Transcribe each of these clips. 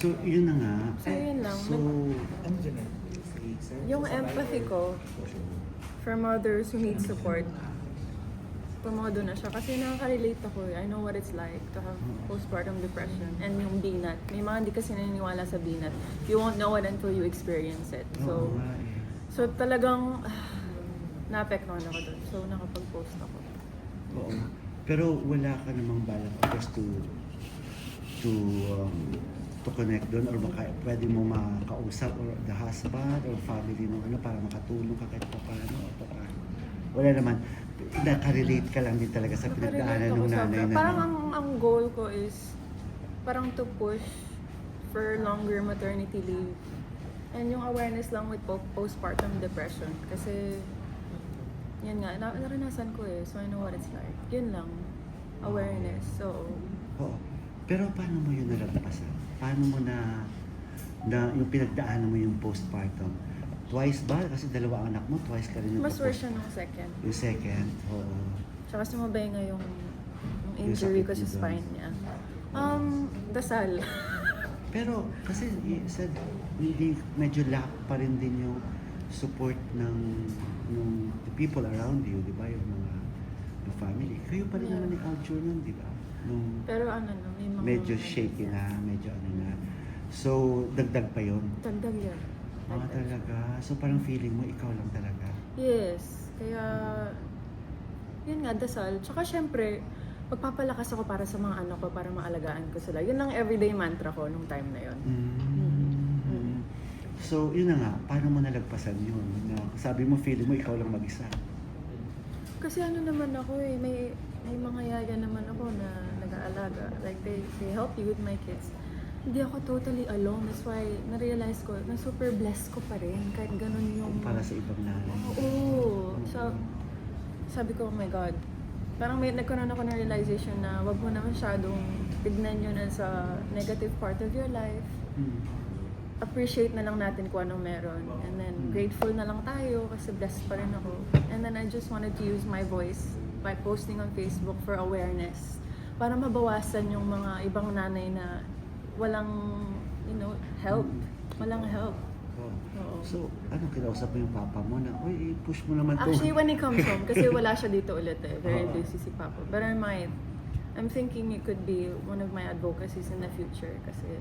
So, yun na nga. So, yun lang. So, Ano dyan eh? Yung empathy ko for mothers who need support, tumodo na siya. Kasi nakaka-relate ako eh. I know what it's like to have postpartum depression and yung binat. May mga hindi kasi naniniwala sa binat. You won't know it until you experience it. So, eh. so talagang ah, naapektuhan ako dun. So, nakapag-post ako. Oo. Pero wala ka namang balak just to to um, to connect doon or baka pwede mo makausap or the husband or family ng ano para makatulong ka kahit paano o baka wala naman nakarelate ka lang din talaga sa pinagdaanan ng nanay na Parang ang, ang goal ko is parang to push for longer maternity leave. And yung awareness lang with po- postpartum depression. Kasi, yan nga, na- naranasan ko eh. So I know what it's like. Yun lang. Awareness. So, Oo. Pero paano mo yun nalagpasan? Paano mo na na yung pinagdaanan mo yung postpartum? Twice ba? Kasi dalawa ang anak mo, twice ka rin mas worse siya nung second. Yung second, oo. Tsaka sumabay nga yung, yung injury ko sa doon. spine niya. Um, dasal. Pero kasi said, hindi, medyo lack pa rin din yung support ng ng the people around you, di ba? Yung mga yung family. Kayo pa rin Yeah. naman ni Aljo nun, di ba? Nung Pero ano no, may mga... medyo shaky na, medyo ano na. So, dagdag pa yun. Dagdag yun. Mga Dagdag. talaga. So, parang feeling mo, ikaw lang talaga. Yes. Kaya, yun nga, dasal. Tsaka syempre, magpapalakas ako para sa mga anak ko, para maalagaan ko sila. Yun ang everyday mantra ko nung time na yun. Mm. So, yun na nga. Paano mo nalagpasan yun? Na, sabi mo, feeling mo, ikaw lang mag-isa. Kasi ano naman ako eh, may, may mga yaya naman ako na nag-aalaga. Like, they, they help you with my kids. Hindi ako totally alone. That's why, na-realize ko, na super blessed ko pa rin. Kahit ganun yung... Para sa ibang nanay. Oo. So, sabi ko, oh my God. Parang may nagkaroon ako ng realization na wag mo na masyadong tignan yun as a negative part of your life. Mm. Appreciate na lang natin kung anong meron. And then, Mm. grateful na lang tayo kasi blessed pa rin ako. And then, I just wanted to use my voice by posting on Facebook for awareness. Para mabawasan yung mga ibang nanay na walang, you know, help. Walang help. Oh. Oo. So, ano, kinausap mo yung papa mo na, uy, push mo naman to. Actually, when he comes home, kasi wala siya dito ulit eh. Very Oo. busy si Papa. But I might, I'm thinking it could be one of my advocacies in the future kasi,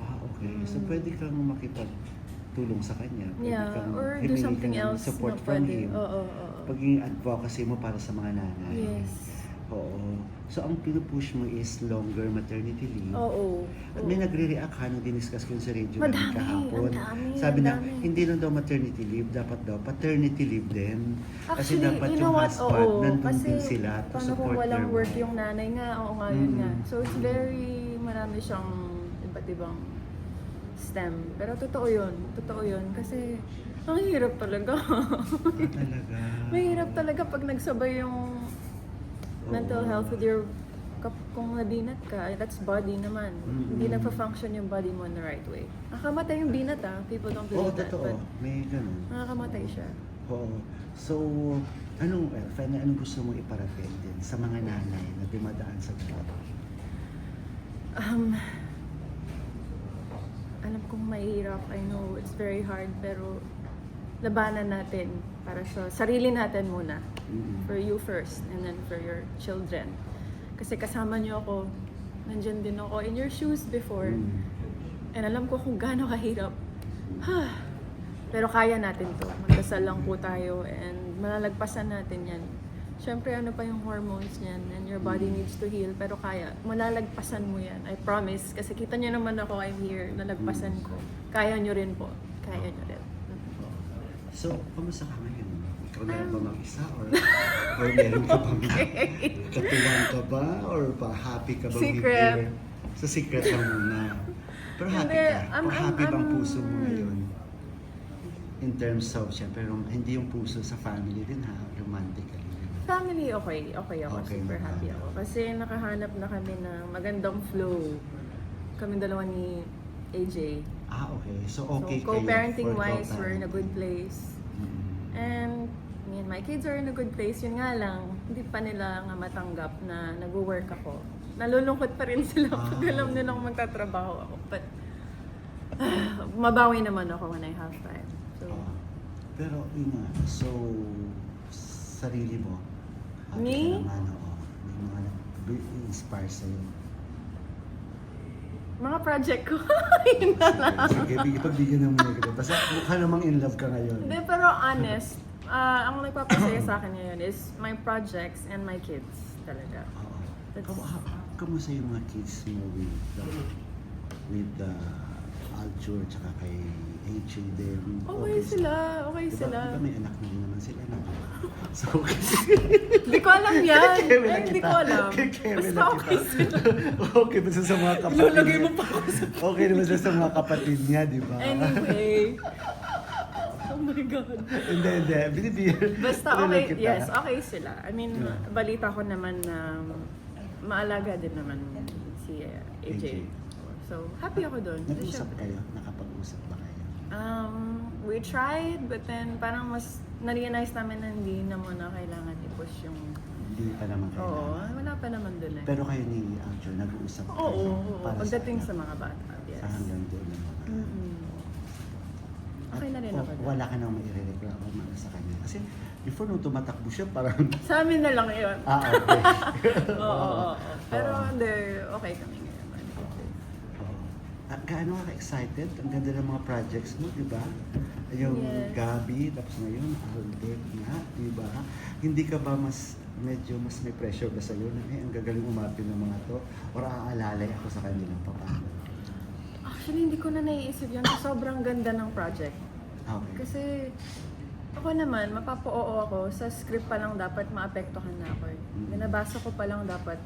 Ah, okay. So, Mm. pwede kang makipagtulong sa kanya. Pwede yeah, kang or do ka something ng else support from pwede. him. Oo, oo, oo. Pagiging advocacy mo para sa mga nanay. Yes. Oo. So, ang pinupush mo is longer maternity leave. Oo. At may nagre-react ka nung diniscuss ko yun sa radio namin Madami, kahapon. ang dami, Sabi ang na, dami. hindi lang daw maternity leave, dapat daw paternity leave din. kasi Actually, dapat you yung know what? husband, Oo, nandun kasi din sila to paano support kung walang their work wife. yung nanay nga? Oo nga, yun Mm. nga. So, it's very, marami siyang iba't ibang stem. Pero totoo yun. Totoo yun. Kasi, ang hirap talaga. Ah, talaga. Mahirap talaga pag nagsabay yung mental Oo. health with your kung nabinat ka, eh, that's body naman. Mm-mm. Hindi nagpa-function yung body mo in the right way. Nakakamatay yung binat ah. People don't Oo, believe that. totoo. But May ganun. nakakamatay siya. Oo. So, anong, eh, Fanny, anong gusto mo iparating din sa mga nanay na dumadaan sa ganito? Um, alam kong mahirap. I know it's very hard. Pero labanan natin para sa sarili natin muna. Mm. For you first and then for your children. Kasi kasama niyo ako. Nandyan din ako in your shoes before. Mm. And alam ko kung gaano kahirap. Pero kaya natin to. Magdasal lang po tayo and malalagpasan natin yan. Siyempre, ano pa yung hormones niyan and your body needs to heal. Pero kaya, malalagpasan mo yan. I promise. Kasi kita niyo naman ako, I'm here. Nalagpasan ko. Kaya niyo rin po. Kaya niyo rin. So, kamusta ka ngayon? Ikaw na lang ba mag-isa? Or, or meron ka bang katuwang ka ba? Or pa happy ka ba Secret. with your... Sa secret lang muna. Pero happy Hindi, ka? I'm- o happy bang I'm- puso mo ngayon? In terms of, syempre, rom- hindi yung puso sa family din ha, romantically. Family, okay. Okay ako. Okay Super naman. happy ako. Kasi nakahanap na kami ng magandang flow. Kami dalawa ni AJ. Ah, okay. So, okay so, kayo co-parenting wise, we're in a good co-parenting. place. Mm. And and my kids are in a good place. Yun nga lang, hindi pa nila nga matanggap na nag-work ako. Nalulungkot pa rin sila pag Ah. alam nilang magtatrabaho ako. But mabawi naman ako when I have time. So, Oo. Pero yun nga, so sarili mo. happy Me? Ka naman, oo. May mga nag-inspire sa'yo. mga project ko. Yun na lang. Sige, big- ipagbigyan mo na Basta mukha namang in love ka ngayon. Hindi, pero honest, ah, ang nagpapasaya sa akin ngayon is my projects and my kids talaga. Oo. That's- Kamu, ha, kamusta yung mga kids mo with the, with the Alture tsaka kay AJ din? Okay sila, okay Diba, sila. diba may anak na rin naman sila na? So, Hindi ko alam yan. Eh, Hindi ko alam. Basta okay sila. okay, basta sa mga kapatid Ilalagay mo pa ako sa... Okay sila sa mga kapatid niya, di ba? Anyway. Oh my God. hindi, hindi. Binibigyan. Basta okay, kita. yes, okay sila. I mean, Yeah. balita ko naman na maalaga din naman si uh, AJ. AJ. So, happy ako doon. Nag-usap kayo? Nakapag-usap ba kayo? Um, we tried, but then parang mas na-realize namin na hindi na muna kailangan i-push yung... Hindi pa naman Oo, kailangan. wala pa naman doon eh. Pero kayo ni Alture, nag-uusap Oo, kayo? oo, para pagdating anak? sa mga bata, yes. Sa hanggang doon. Okay. Wala ka nang mairereklamo mga sa kanya. Kasi before nung tumatakbo siya, parang, Sa amin na lang yun. ah, okay. Oo, oo, oo. Pero hindi, okay kami ngayon. Oo. Ah, gaano ka excited? Ang ganda ng mga projects mo, di ba? Yung Yes. Gabi, tapos ngayon, Albert nga, di ba? Hindi ka ba mas, medyo mas may pressure ba sa'yo na, eh, ang gagaling umapin ng mga to? Or aalalay ako sa kanilang paano? Actually, hindi ko na naiisip yun. Sobrang ganda ng project. Okay. Kasi ako naman, mapapa-oo ako. Sa script pa lang dapat maapektuhan na ako eh. Mm. Binabasa ko pa lang dapat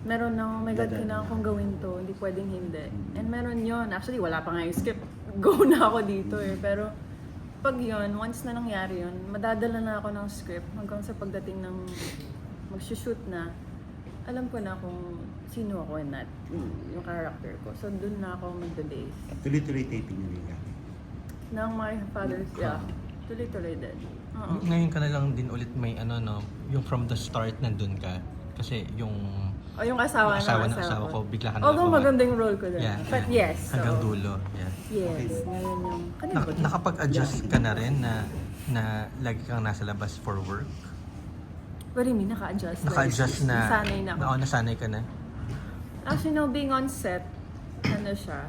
meron ng, oh my God, kailangan kong gawin to. Hindi pwedeng hindi. Mm. And meron yon Actually, wala pa nga yung script. Go na ako dito eh. Pero pag yon once na nangyari yon madadala na ako ng script hanggang sa pagdating ng mag-shoot na, alam ko na kung sino ako and that, yung character ko. So, dun na ako magbe-base. Tuloy-tuloy taping nila. Ng my father's, yeah. Ah. Tuloy-tuloy din. Oo. Ngayon ka na lang din ulit may ano no, yung from the start nandun ka. Kasi yung O yung asawa, asawa ng ng asawa ko, bigla ka na Although nakuha. magandang role ko din. yeah, But yeah. yes. Hanggang so, dulo. Yeah. Yes. Okay. Ngayon yung... Nak- ba? nakapag-adjust ka na rin na na lagi kang nasa labas for work? What do you mean? Naka-adjust? Naka-adjust na, Nasanay na ako. Oo, nasanay ka na. Actually, no, being on set, ano siya,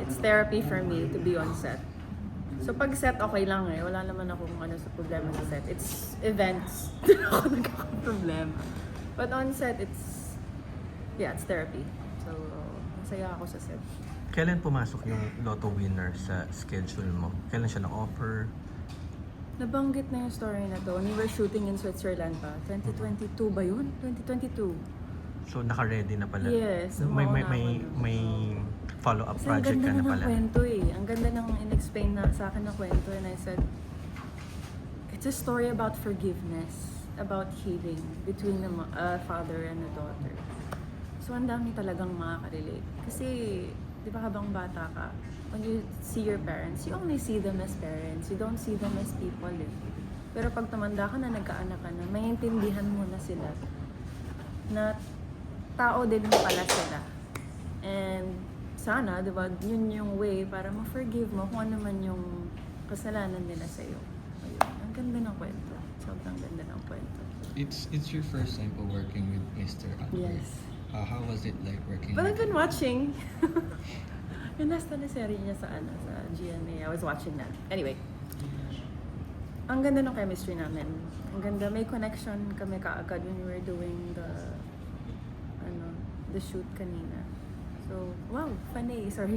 it's therapy for me to be on set. So pag set, okay lang eh. Wala naman akong ano sa problema sa set. It's events. Doon ako nagkakaproblema. But on set, it's, yeah, it's therapy. So, masaya ako sa set. Kailan pumasok yung lotto winner sa schedule mo? Kailan siya na-offer? Nabanggit na yung story na to. We were shooting in Switzerland pa. 2022 ba yun? 2022. So naka-ready na pala. Yes, May may may, may follow-up Kasi ang project ka na ng pala. kwento eh. Ang ganda ng in-explain na sa akin na kwento. And I said, it's a story about forgiveness. About healing between a mo- a father and a daughter. So ang dami talagang makaka-relate. Kasi, di ba habang bata ka, when you see your parents, you only see them as parents. You don't see them as people eh. Pero pag tumanda ka na, nagkaanak ka na, maintindihan mo na sila na tao din pala sila. And sana, di ba, yun yung way para ma-forgive mo kung ano man yung kasalanan nila sa'yo. Ayun. Ang ganda ng kwento. Sobrang ganda ng kwento. It's it's your first time po working with Mr. Albert. Yes. Uh, how was it like working But I've been watching. yung last teleserye niya sa ano, sa GMA. I was watching that. Anyway. Ang ganda ng chemistry namin. Ang ganda. May connection kami kaagad when we were doing the ano, the shoot kanina. So, wow, funny. Sorry.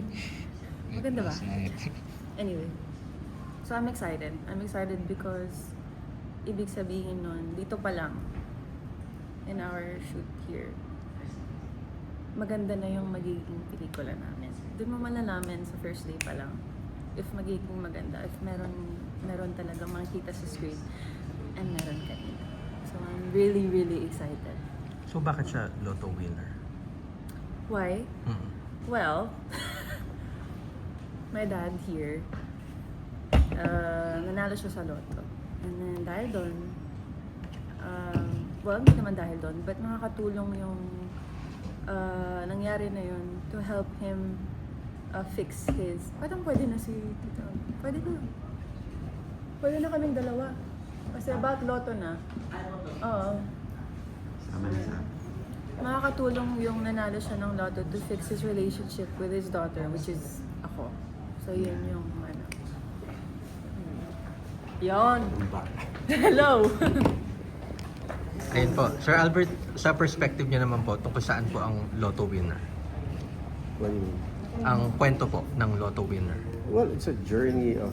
Maganda ba? Anyway. So, I'm excited. I'm excited because ibig sabihin nun, dito pa lang, in our shoot here, maganda na yung magiging pelikula namin. Doon mo malalaman sa first day pa lang if magiging maganda, if meron meron talaga makikita sa screen and meron kanina. So, I'm really, really excited. So bakit siya lotto winner? Why? Mm. Well, my dad here, uh, nanalo siya sa lotto. And then dahil doon, um, well, hindi naman dahil doon, but nakakatulong yung uh, nangyari na yun to help him uh, fix his. Parang pwede na si Tito. Pwede na. Pwede na kaming dalawa. Kasi about Lotto na. Oo. Sama na sa Makakatulong yung nanalo siya ng Lotto to fix his relationship with his daughter, which is ako. So, yun yung ano. Yon. Tumba. Hello! Ayun po. Sir Albert, sa perspective niyo naman po, tungkol saan po ang lotto winner? What do you mean? Ang kwento po ng lotto winner. Well, it's a journey of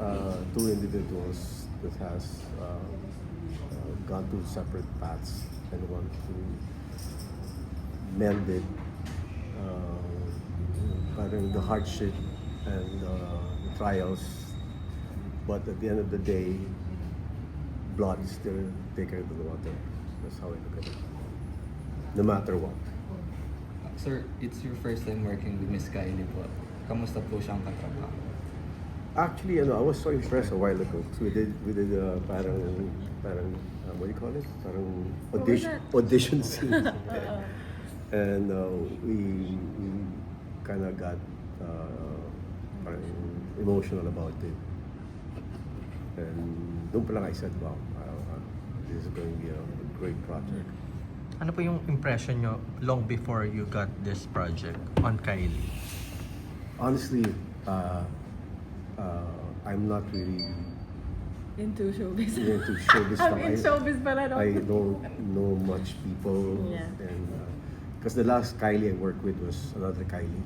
uh, two individuals that has uh, uh, gone to separate paths and want to mend it. Uh, the hardship and uh, trials, but at the end of the day, blood is still thicker than water. That's how I look at it. No matter what. Sir, it's your first time working with Miss Kylie po. Kamusta po siyang katrabaho? Actually, ano, I was so impressed a while ago. We did, we did uh, parang, parang, uh, what do you call it? Parang audition, that? audition scene. Oo. and uh, we, we kind of got uh, parang emotional about it. And doon pa lang I said, wow, uh, this is going to be a great project. Ano po yung impression nyo long before you got this project on Kylie? Honestly, uh, uh, I'm not really Into showbiz. into showbiz I'm stuff. in I- showbiz pala, no? I don't know much people, Yeah. and because the last Kylie I worked with was another Kylie,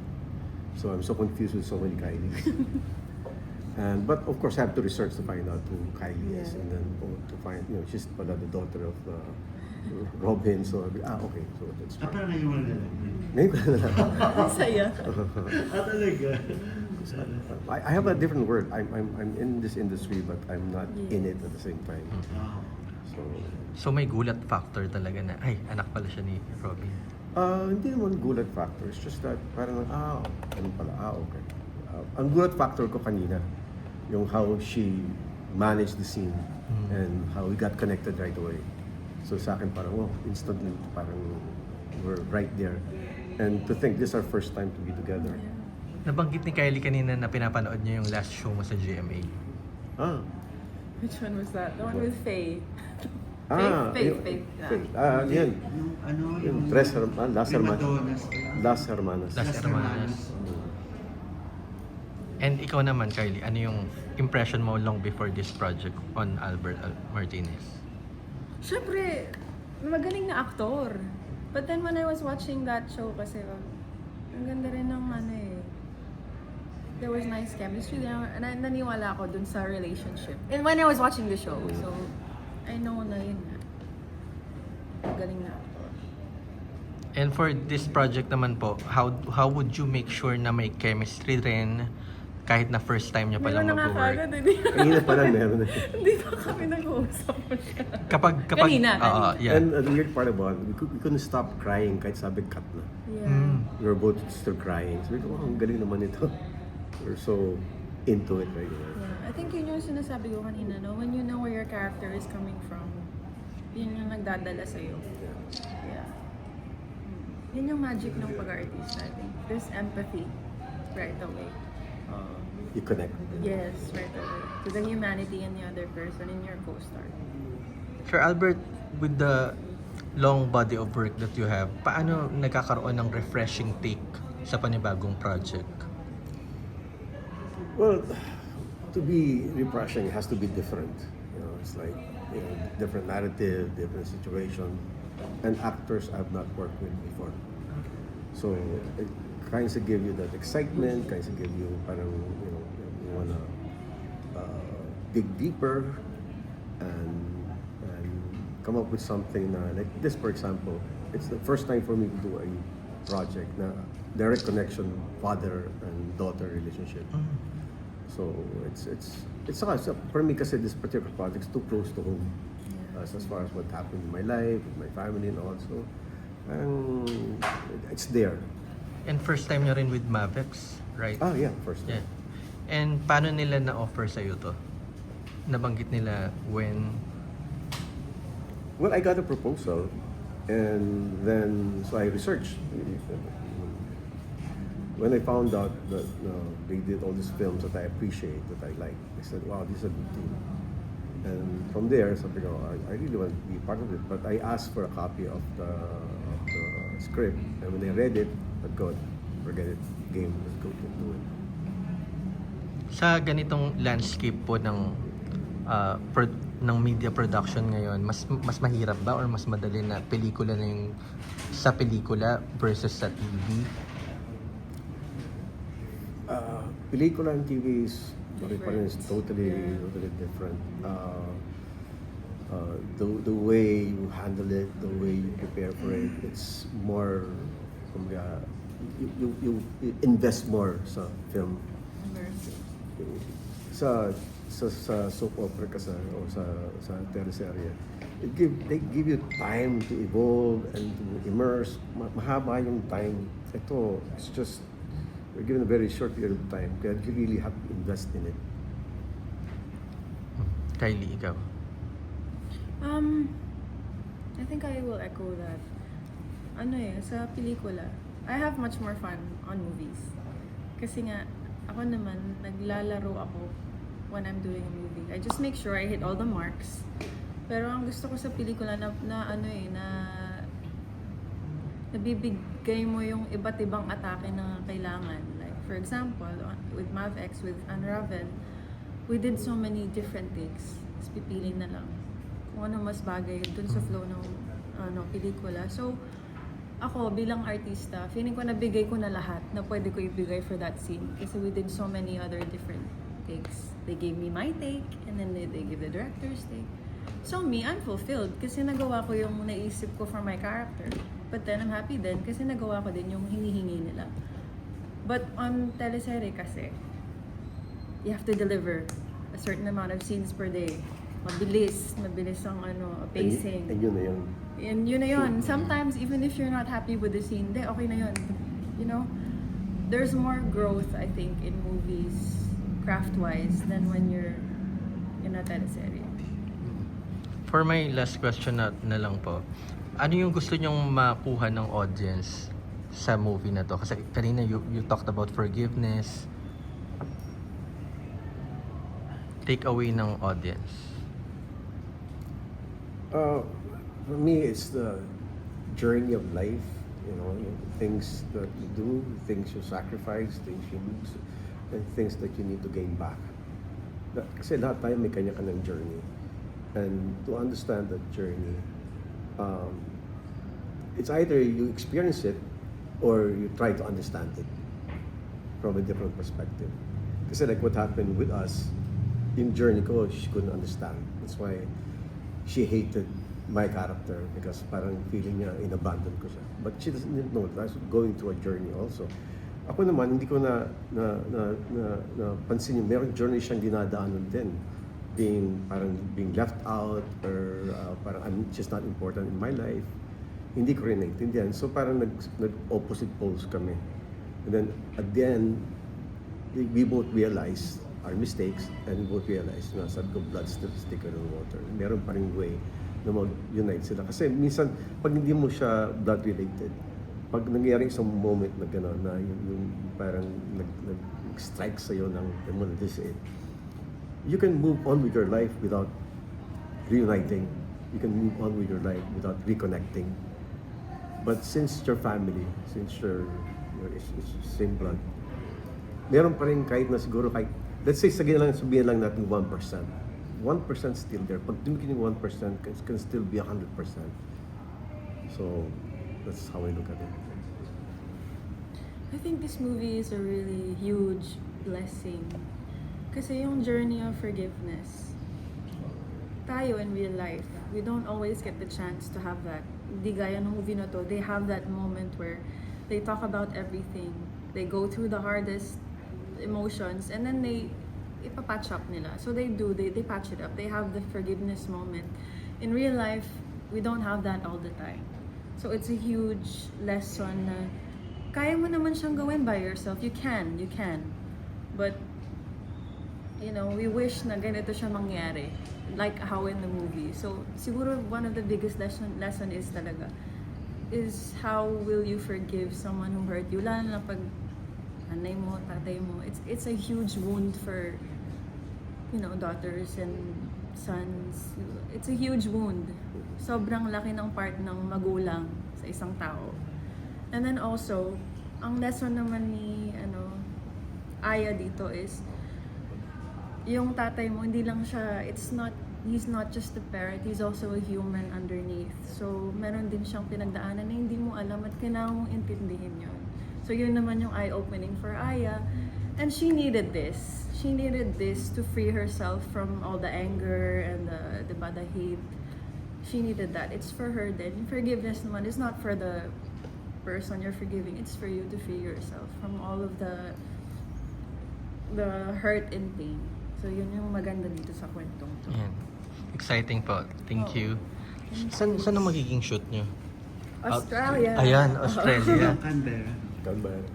so I'm so confused with so many Kylies. and but of course I have to research to find out who Kylie is, and then oh, to find you know she's pala the daughter of uh, Robin. So I'll be, ah okay, so that's Ah, parang ngayon mo na lang. Ngayon ko na lang. Saya. Ah, talaga? I, I have a different word. I'm, I'm, I'm in this industry, but I'm not in it at the same time. So, So may gulat factor talaga na, ay, anak pala siya ni Robin. Uh, hindi naman gulat factor. It's just that parang, ah, ano pala, ah, okay. Uh, ang gulat factor ko kanina, yung how she managed the scene and how we got connected right away. So sa akin parang, wow, instantly parang we're right there. And to think this is our first time to be together. Nabanggit ni Kylie kanina na pinapanood niya yung last show mo sa GMA. Ah, Which one was that? The one with Faye. ah, Faith, yun- faith, faith. faith. Ah, yan. Yung ano, Yung Tres Hermanas, Las Hermanas. Las Hermanas. Las Hermanas. And ikaw naman, Kylie, ano yung impression mo long before this project on Albert Al- Martinez? Siyempre, magaling na aktor. But then when I was watching that show kasi, ang ganda rin ng ano. There was nice chemistry there. And I, naniwala ako dun sa relationship. And when I was watching the show, so I know na yun nga. Magaling na. And for this project naman po, how how would you make sure na may chemistry rin kahit na first time niya palang Meron na nga mag-work? kagad, hindi, Kanina pa lang meron na. hindi pa kami nag-uusap mo siya. Kapag, kapag, Kanina, Oo, kanina. yeah. And uh, the weird part about it, we, could, we couldn't stop crying kahit sabi cut na. Yeah. Mm. We were both still crying. So we go, oh, ang galing naman ito. We're so into it right now. Yeah, I think yun yung sinasabi ko kanina, no? When you know where your character is coming from, yun yung nagdadala sa'yo. Yeah. Yun yung magic ng pag-artist, I think. There's empathy right away. Uh, You connect. yes, right away. To the humanity in the other person, in your co-star. Sir Albert, with the long body of work that you have, paano nagkakaroon ng refreshing take sa panibagong project? Well, to be refreshing, has to be different. You know, it's like you know, different narrative, different situation, and actors I've not worked with before. So it kinds of give you that excitement, kinds of give you you know you wanna uh, dig deeper and and come up with something like this for example. It's the first time for me to do a project na direct connection father and daughter relationship. So it's it's it's sa- for me kasi this particular project is too close to home. As, as far as what happened in my life, with my family and all. So um, it's there. And first time niya rin with Mavex, right? Ah, yeah, first Yeah. time. And paano nila na-offer sa'yo to? Nabanggit nila when... Well, I got a proposal and then so I researched. When I found out that uh, they did all these films that I appreciate, that I like, I said, wow, this is a good team. And from there, sabi ko, I, I really want to be part of it. But I asked for a copy of the, of the script. And when they read it, I go, forget it, game, let's go to do it. Sa ganitong landscape po ng ah, pro- ng media production ngayon, mas mas mahirap ba or mas madali na pelikula na yung sa pelikula versus sa TV? Uh, pelikula and TV is Different. totally, Yeah. totally different. Uh, uh, the, the way you handle it, the way you prepare for it, it's more, kumbaga, you, you, you, you invest more sa film. Sa sa, sa soap opera ka sa, o sa, sa teleserye, it give, they give you time to evolve and to immerse. Ma- mahaba yung time. Ito, it's just, you're given a very short period of time. Kaya you really have to invest in it. Kylie, ikaw. Um, I think I will echo that. Ano eh, sa pelikula, I have much more fun on movies. Kasi nga, ako naman, naglalaro ako when I'm doing a movie. I just make sure I hit all the marks. Pero ang gusto ko sa pelikula na, na ano eh, na nabibigay mo yung iba't ibang atake na kailangan. Like, for example, on- with MavX, with Unravel, we did so many different takes. Tapos pipili na lang kung ano mas bagay dun sa flow ng ano, pelikula. So, ako bilang artista, feeling ko nabigay ko na lahat na pwede ko ibigay for that scene. Kasi we did so many other different takes. They gave me my take, and then they, they give the director's take. So me, I'm fulfilled kasi nagawa ko yung naisip ko for my character. But then I'm happy din kasi nagawa ko din yung hinihingi nila. But on teleserye kasi, you have to deliver a certain amount of scenes per day. Mabilis, mabilis ang ano, And, pacing. and yun na yun. And yun na yun. Sometimes, even if you're not happy with the scene, de, okay na yun. You know? There's more growth, I think, in movies, craft-wise, than when you're in a teleserye. For my last question na, na lang po, ano yung gusto nyong makuha ng audience sa movie na to? Kasi kanina you, you talked about forgiveness. Take away ng audience. Uh, for me, it's the journey of life. You know, things that you do, things you sacrifice, things you lose, and things that you need to gain back. Kasi lahat tayo may kanya-kanyang journey. And to understand that journey, um, it's either you experience it or you try to understand it from a different perspective. Kasi like what happened with us, yung journey ko, she couldn't understand. That's why she hated my character because parang feeling niya inabandon ko siya. But she doesn't know that I was going through a journey also. Ako naman, hindi ko na, na, na, na, na pansin yung meron journey siyang dinadaanan din. Being, parang being left out or uh, parang I'm just not important in my life. Hindi ko rin naintindihan. So parang nag, nag-opposite poles kami. And then at the end, we- both realize our mistakes and we both realize na sabi ko, blood still is thicker than water. Meron pa rin way na mag-unite sila. Kasi minsan, pag hindi mo siya blood-related, pag nangyari isang moment na gano'n, na yung, yung parang nag, nag-strike sa'yo ng, I'm gonna this it, you can move on with your life without reuniting. You can move on with your life without reconnecting. But since your family, since it's, it's same blood, meron pa rin kahit na siguro kahit, let's say sabihin lang, sabihin lang natin 1%. 1% still there. Pag tumikin yung 1%, can, can still be 100%. So, that's how I look at it. I think this movie is a really huge blessing. Kasi yung journey of forgiveness, tayo in real life, we don't always get the chance to have that. Hindi gaya ng movie na to, they have that moment where they talk about everything. They go through the hardest emotions and then they ipapatch up nila. So they do, they, they patch it up. They have the forgiveness moment. In real life, we don't have that all the time. So it's a huge lesson na kaya mo naman siyang gawin by yourself. You can, you can. But, you know, we wish na ganito siya mangyari. Like how in the movie. So, siguro one of the biggest lesson, lesson is talaga, is how will you forgive someone who hurt you? Lalo na pag nanay mo, tatay mo. It's it's a huge wound for you know, daughters and sons. It's a huge wound. Sobrang laki ng part ng magulang sa isang tao. And then also, ang lesson naman ni ano Aya dito is yung tatay mo hindi lang siya it's not he's not just a parent he's also a human underneath. So meron din siyang pinagdaanan na hindi mo alam at kailangan mong intindihin yun. So yun naman yung eye-opening for Aya. And she needed this. She needed this to free herself from all the anger and the diba, the hate. She needed that. It's for her then. Forgiveness naman is not for the person you're forgiving. It's for you to free yourself from all of the the hurt and pain. So yun yung maganda dito sa kwentong to. Ayan. Exciting po. Thank Oo. you. Saan, saan ang magiging shoot nyo? Australia. Ayan, Australia. Canberra. Canberra.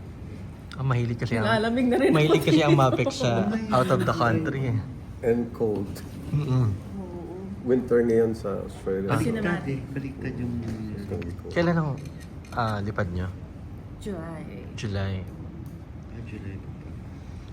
Ah, mahilig kasi ang Nilalamig na rin ako. mahilig kasi ang Mapex sa out of the country. eh. And cold. Mm-mm. Oo. Winter ngayon sa Australia. Kasi Baliktad naman- eh. Baliktad yung... It's gonna be cold. Kailan ang ah, lipad nyo? July. July. Ah, July.